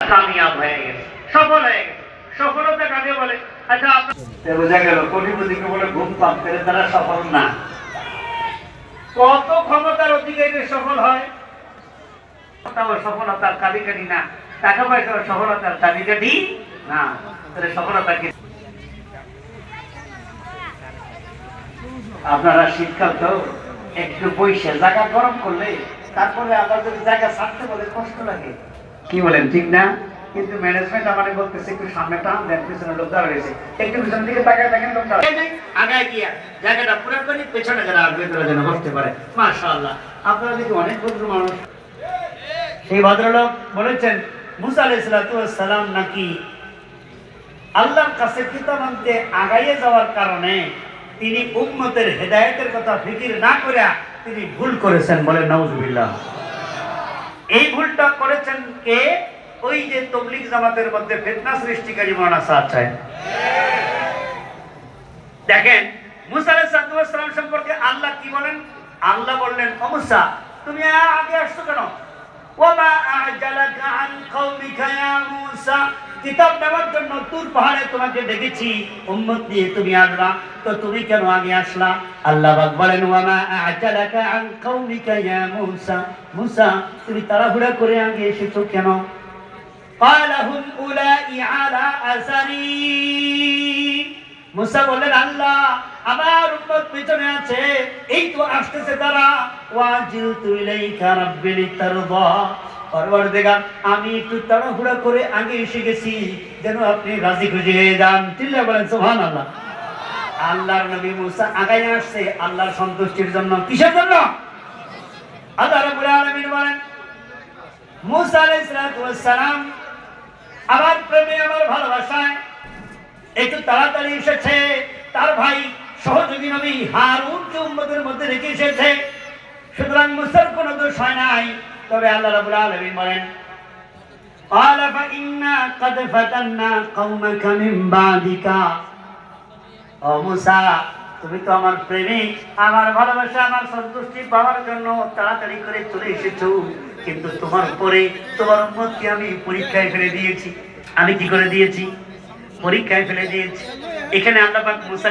কামিয়াব হয়ে গেছে। সফল হয়ে গেছে। সফলতা কাকে বলে? আচ্ছা বোঝা গেল কোটিপতিকে বলে ঘুম পাম করে তারা সফল না। কত ক্ষমতার অধিকারী সফল হয়? সফলতার কারিগরি না। টাকা পয়সার সফলতার কারিগরি না। তাহলে সফলতা কি? আপনারা শীতকাল তো একটু বইসে জায়গা গরম করলে তারপরে আবার যদি জায়গা ছাড়তে বলে কষ্ট লাগে। কি বলেন, ঠিক না? কিন্তু ম্যানেজমেন্ট আমাদের বলতেছে একটু সামনে টান, দেন পিছনে লোক দাঁড়া রয়েছে। একটু পিছনের দিকে তাকায় দেখেন লোক আগায় গিয়া, জায়গাটা পুরো করে পেছনে যারা আসবে তারা যেন বসতে পারে। মাশাআল্লাহ। আপনারা দেখি অনেক ভদ্র মানুষ। সেই ভদ্রলোক বলেছেন, মুসা সালাম নাকি আল্লাহর কাছে কিতাব আনতে আগাইয়ে যাওয়ার কারণে তিনি উম্মতের হেদায়েতের কথা ফিকির না করে তিনি ভুল করেছেন বলে নওজুবিল্লাহ এই ভুলটা করেছেন কে? ওই যে তবলিক জামাতের মধ্যে ফেতনা সৃষ্টিকারী মৌলানা সাহেব। দেখেন, মুসা আলাইহিস সালাম সম্পর্কে আল্লাহ কি বলেন? আল্লাহ বললেন, ও মুসা, তুমি আগে আসছো কেন? ওমা আজালাকা আন কওমিকা ইয়া মুসা কিতাব নেওয়ার জন্য তুর পাহাড়ে তোমাকে ডেকেছি উম্মত নিয়ে তুমি আসবা তো তুমি কেন আগে আসলা আল্লাহ পাক বলেন ওয়ামা আজালাকা আন কওমিকা ইয়া মুসা মুসা তুমি তাড়াহুড়া করে আগে এসেছো কেন قال هم أولئك على أثري মুসা বললেন আল্লাহ আমার উম্মত পিছনে আছে এই তো আসতেছে তারা ওয়াজিল তুইলাইকা রাব্বিল তারদা আমি একটু করে আগে এসে গেছি, যেন আপনি রাজি যান। বলেন, সুবহানাল্লাহ। আল্লাহর নবী মুসা আগায় আসছে, আল্লাহর সন্তুষ্টির জন্য। কিসের জন্য? আল্লাহ বলেন, মুসা সালাম আমার প্রেমে, আমার ভালোবাসায় একটু তাড়াতাড়ি এসেছে। তার ভাই সহযোগী নবী হারুনকে উম্মতের মধ্যে রেখে এসেছে। সুতরাং মুসার কোনো দোষ হয় নাই তবে আল্লাহ রাব্বুল আলামিন বলেন قال فإنا قد فتنا قومك من بعدك ও মুসা তুমি তো আমার প্রেমিক আমার ভালোবাসা আমার সন্তুষ্টি পাওয়ার জন্য তাড়াতাড়ি করে চলে এসেছো কিন্তু তোমার পরে তোমার উন্মতকে আমি পরীক্ষায় ফেলে দিয়েছি আমি কি করে দিয়েছি পরীক্ষায় ফেলে দিয়েছি এখানে আল্লাহ পাক মুসা